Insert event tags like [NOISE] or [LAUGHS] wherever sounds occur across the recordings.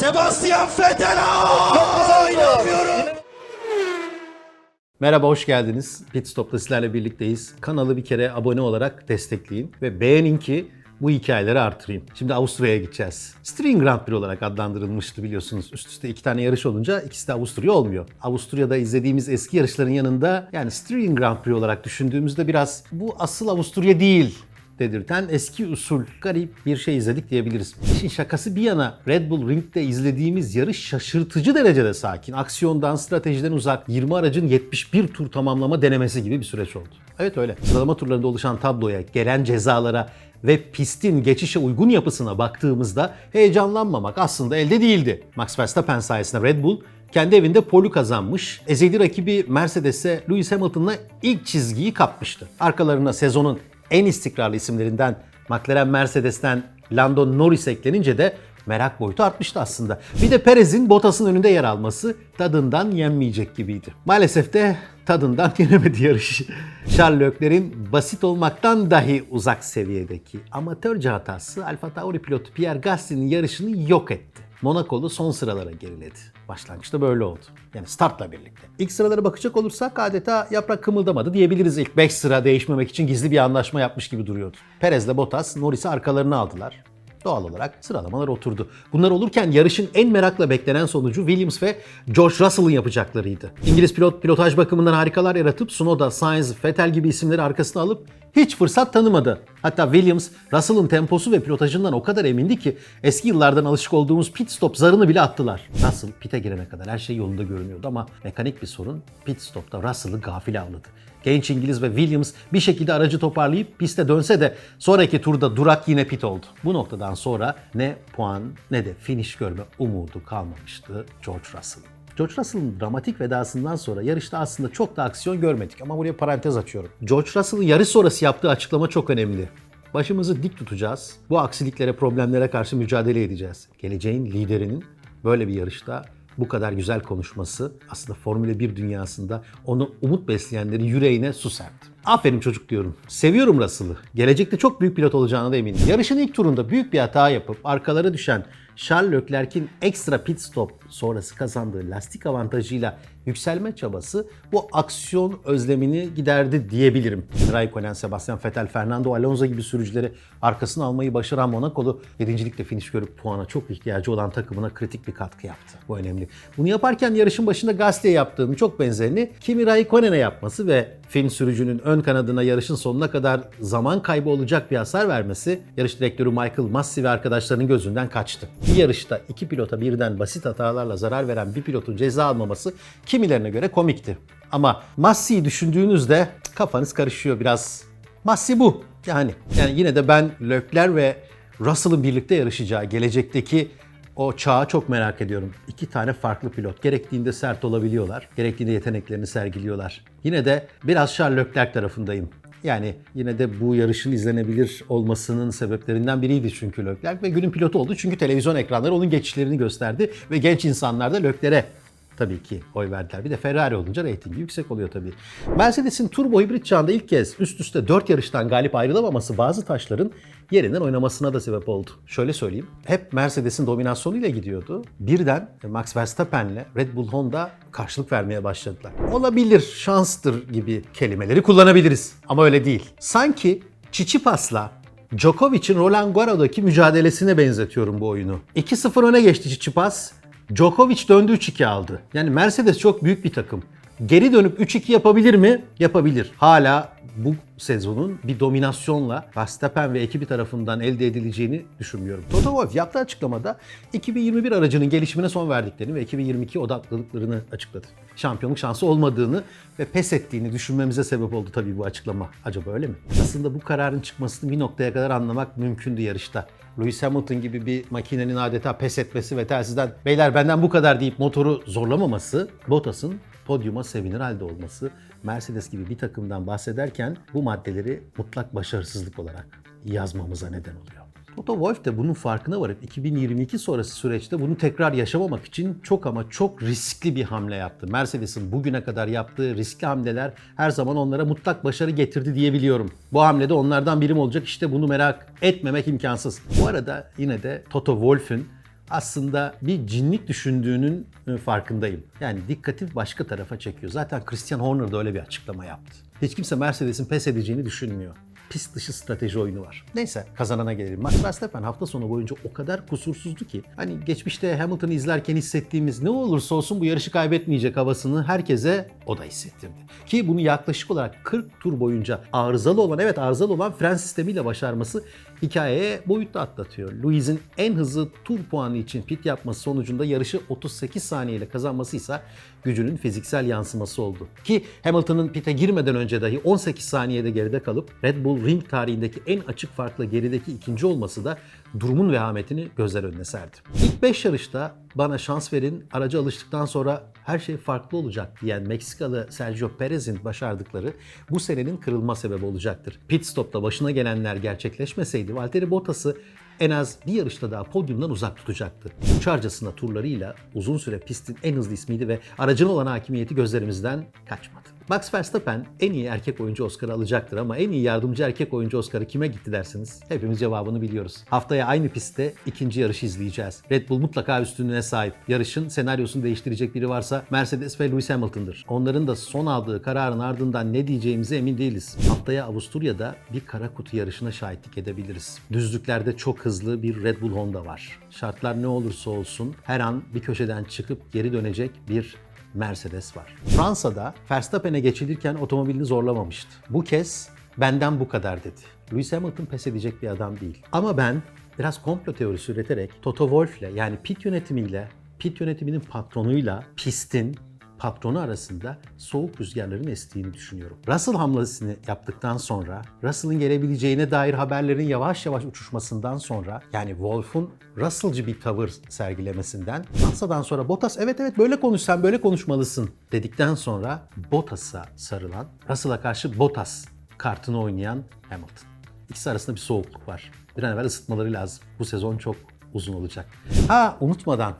Sebastian Vettel! İnanmıyorum. Merhaba, hoş geldiniz. Pit Stop'ta sizlerle birlikteyiz. Kanalı bir kere abone olarak destekleyin ve beğenin ki bu hikayeleri artırayım. Şimdi Avusturya'ya gideceğiz. String Grand Prix olarak adlandırılmıştı biliyorsunuz. Üst üste iki tane yarış olunca ikisi de Avusturya olmuyor. Avusturya'da izlediğimiz eski yarışların yanında yani String Grand Prix olarak düşündüğümüzde biraz bu asıl Avusturya değil dedirten eski usul garip bir şey izledik diyebiliriz. İşin şakası bir yana Red Bull Ring'de izlediğimiz yarış şaşırtıcı derecede sakin. Aksiyondan, stratejiden uzak 20 aracın 71 tur tamamlama denemesi gibi bir süreç oldu. Evet öyle. Sıralama turlarında oluşan tabloya, gelen cezalara ve pistin geçişe uygun yapısına baktığımızda heyecanlanmamak aslında elde değildi. Max Verstappen sayesinde Red Bull kendi evinde polu kazanmış. Ezeli rakibi Mercedes'e Lewis Hamilton'la ilk çizgiyi kapmıştı. Arkalarına sezonun en istikrarlı isimlerinden McLaren Mercedes'ten Lando Norris eklenince de merak boyutu artmıştı aslında. Bir de Perez'in Bottas'ın önünde yer alması tadından yenmeyecek gibiydi. Maalesef de tadından [LAUGHS] yenemedi yarışı. Charles Leclerc'in basit olmaktan dahi uzak seviyedeki amatörce hatası Alfa Tauri pilotu Pierre Gasly'nin yarışını yok etti. Monaco'lu son sıralara geriledi. Başlangıçta böyle oldu. Yani startla birlikte. İlk sıralara bakacak olursak adeta yaprak kımıldamadı diyebiliriz. İlk 5 sıra değişmemek için gizli bir anlaşma yapmış gibi duruyordu. Perez'le Bottas Norris'i arkalarına aldılar. Doğal olarak sıralamalar oturdu. Bunlar olurken yarışın en merakla beklenen sonucu Williams ve George Russell'ın yapacaklarıydı. İngiliz pilot pilotaj bakımından harikalar yaratıp Tsunoda, Sainz, Vettel gibi isimleri arkasına alıp hiç fırsat tanımadı. Hatta Williams, Russell'ın temposu ve pilotajından o kadar emindi ki eski yıllardan alışık olduğumuz pit stop zarını bile attılar. Russell pite girene kadar her şey yolunda görünüyordu ama mekanik bir sorun pit stopta Russell'ı gafil avladı. Genç İngiliz ve Williams bir şekilde aracı toparlayıp piste dönse de sonraki turda durak yine pit oldu. Bu noktadan sonra ne puan ne de finish görme umudu kalmamıştı George Russell. George Russell'ın dramatik vedasından sonra yarışta aslında çok da aksiyon görmedik ama buraya parantez açıyorum. George Russell'ın yarış sonrası yaptığı açıklama çok önemli. Başımızı dik tutacağız. Bu aksiliklere, problemlere karşı mücadele edeceğiz. Geleceğin liderinin böyle bir yarışta bu kadar güzel konuşması aslında Formula 1 dünyasında onu umut besleyenlerin yüreğine su serpti. Aferin çocuk diyorum. Seviyorum Russell'ı. Gelecekte çok büyük pilot olacağına da eminim. Yarışın ilk turunda büyük bir hata yapıp arkalara düşen Charles Leclerc'in ekstra pit stop sonrası kazandığı lastik avantajıyla yükselme çabası bu aksiyon özlemini giderdi diyebilirim. Raikkonen, Sebastian Vettel, Fernando Alonso gibi sürücüleri arkasına almayı başaran Monaco'lu birincilikte finish görüp puana çok ihtiyacı olan takımına kritik bir katkı yaptı. Bu önemli. Bunu yaparken yarışın başında Gasly'e yaptığının çok benzerini Kimi Raikkonen'e yapması ve film sürücünün ön kanadına yarışın sonuna kadar zaman kaybı olacak bir hasar vermesi yarış direktörü Michael Massey ve arkadaşlarının gözünden kaçtı. Bir yarışta iki pilota birden basit hatalarla zarar veren bir pilotun ceza almaması kimilerine göre komikti. Ama Massey'i düşündüğünüzde kafanız karışıyor biraz. Massey bu. Yani yani yine de ben Leclerc ve Russell'ın birlikte yarışacağı gelecekteki o çağı çok merak ediyorum. İki tane farklı pilot. Gerektiğinde sert olabiliyorlar. Gerektiğinde yeteneklerini sergiliyorlar. Yine de biraz Charles Leclerc tarafındayım. Yani yine de bu yarışın izlenebilir olmasının sebeplerinden biriydi çünkü Leclerc ve günün pilotu oldu. Çünkü televizyon ekranları onun geçişlerini gösterdi ve genç insanlar da Leclerc'e tabii ki oy verdiler. Bir de Ferrari olunca reytingi yüksek oluyor tabii. Mercedes'in turbo hibrit çağında ilk kez üst üste 4 yarıştan galip ayrılamaması bazı taşların yerinden oynamasına da sebep oldu. Şöyle söyleyeyim. Hep Mercedes'in dominasyonuyla gidiyordu. Birden Max Verstappen'le Red Bull Honda karşılık vermeye başladılar. Olabilir, şanstır gibi kelimeleri kullanabiliriz. Ama öyle değil. Sanki Çiçipas'la Djokovic'in Roland Garros'daki mücadelesine benzetiyorum bu oyunu. 2-0 öne geçti Çiçipas. Djokovic döndü 3-2 aldı. Yani Mercedes çok büyük bir takım. Geri dönüp 3-2 yapabilir mi? Yapabilir. Hala bu sezonun bir dominasyonla Verstappen ve ekibi tarafından elde edileceğini düşünmüyorum. Toto Wolff yaptığı açıklamada 2021 aracının gelişimine son verdiklerini ve 2022 odaklılıklarını açıkladı. Şampiyonluk şansı olmadığını ve pes ettiğini düşünmemize sebep oldu tabii bu açıklama. Acaba öyle mi? Aslında bu kararın çıkmasını bir noktaya kadar anlamak mümkündü yarışta. Lewis Hamilton gibi bir makinenin adeta pes etmesi ve telsizden beyler benden bu kadar deyip motoru zorlamaması Bottas'ın podyuma sevinir halde olması Mercedes gibi bir takımdan bahsederken bu maddeleri mutlak başarısızlık olarak yazmamıza neden oluyor. Toto Wolff de bunun farkına varıp 2022 sonrası süreçte bunu tekrar yaşamamak için çok ama çok riskli bir hamle yaptı. Mercedes'in bugüne kadar yaptığı riskli hamleler her zaman onlara mutlak başarı getirdi diyebiliyorum. Bu hamlede onlardan birim olacak işte bunu merak etmemek imkansız. Bu arada yine de Toto Wolff'ün aslında bir cinlik düşündüğünün e, farkındayım. Yani dikkati başka tarafa çekiyor. Zaten Christian Horner da öyle bir açıklama yaptı. Hiç kimse Mercedes'in pes edeceğini düşünmüyor. Pist dışı strateji oyunu var. Neyse kazanana gelelim. Max Verstappen hafta sonu boyunca o kadar kusursuzdu ki hani geçmişte Hamilton'ı izlerken hissettiğimiz ne olursa olsun bu yarışı kaybetmeyecek havasını herkese o da hissettirdi. Ki bunu yaklaşık olarak 40 tur boyunca arızalı olan evet arızalı olan fren sistemiyle başarması hikayeye boyutta atlatıyor. Louis'in en hızlı tur puanı için pit yapması sonucunda yarışı 38 saniyeyle kazanması ise gücünün fiziksel yansıması oldu. Ki Hamilton'ın pite girmeden önce dahi 18 saniyede geride kalıp Red Bull ring tarihindeki en açık farkla gerideki ikinci olması da durumun vehametini gözler önüne serdi. İlk 5 yarışta bana şans verin, araca alıştıktan sonra her şey farklı olacak diyen Meksikalı Sergio Perez'in başardıkları bu senenin kırılma sebebi olacaktır. Pit stopta başına gelenler gerçekleşmeseydi Valtteri Bottas'ı en az bir yarışta daha podyumdan uzak tutacaktı. Uçarcasına turlarıyla uzun süre pistin en hızlı ismiydi ve aracına olan hakimiyeti gözlerimizden kaçmadı. Max Verstappen en iyi erkek oyuncu Oscar'ı alacaktır ama en iyi yardımcı erkek oyuncu Oscar'ı kime gitti dersiniz? Hepimiz cevabını biliyoruz. Haftaya aynı pistte ikinci yarışı izleyeceğiz. Red Bull mutlaka üstünlüğüne sahip. Yarışın senaryosunu değiştirecek biri varsa Mercedes ve Lewis Hamilton'dır. Onların da son aldığı kararın ardından ne diyeceğimize emin değiliz. Haftaya Avusturya'da bir kara kutu yarışına şahitlik edebiliriz. Düzlüklerde çok hızlı bir Red Bull Honda var. Şartlar ne olursa olsun her an bir köşeden çıkıp geri dönecek bir Mercedes var. Fransa'da Verstappen'e geçilirken otomobilini zorlamamıştı. Bu kez benden bu kadar dedi. Lewis Hamilton pes edecek bir adam değil. Ama ben biraz komplo teorisi üreterek Toto Wolff'le yani pit yönetimiyle, pit yönetiminin patronuyla pistin patronu arasında soğuk rüzgarların estiğini düşünüyorum. Russell hamlesini yaptıktan sonra, Russell'ın gelebileceğine dair haberlerin yavaş yavaş uçuşmasından sonra, yani Wolff'un Russell'cı bir tavır sergilemesinden, Fransa'dan sonra Bottas evet evet böyle konuş sen böyle konuşmalısın dedikten sonra Bottas'a sarılan, Russell'a karşı Bottas kartını oynayan Hamilton. İkisi arasında bir soğukluk var. Bir an evvel ısıtmaları lazım. Bu sezon çok uzun olacak. Ha unutmadan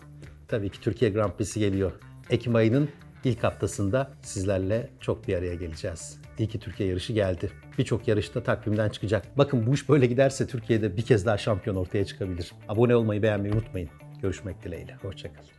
tabii ki Türkiye Grand Prix'si geliyor. Ekim ayının ilk haftasında sizlerle çok bir araya geleceğiz. İyi ki Türkiye yarışı geldi. Birçok yarışta takvimden çıkacak. Bakın bu iş böyle giderse Türkiye'de bir kez daha şampiyon ortaya çıkabilir. Abone olmayı, beğenmeyi unutmayın. Görüşmek dileğiyle. Hoşçakalın.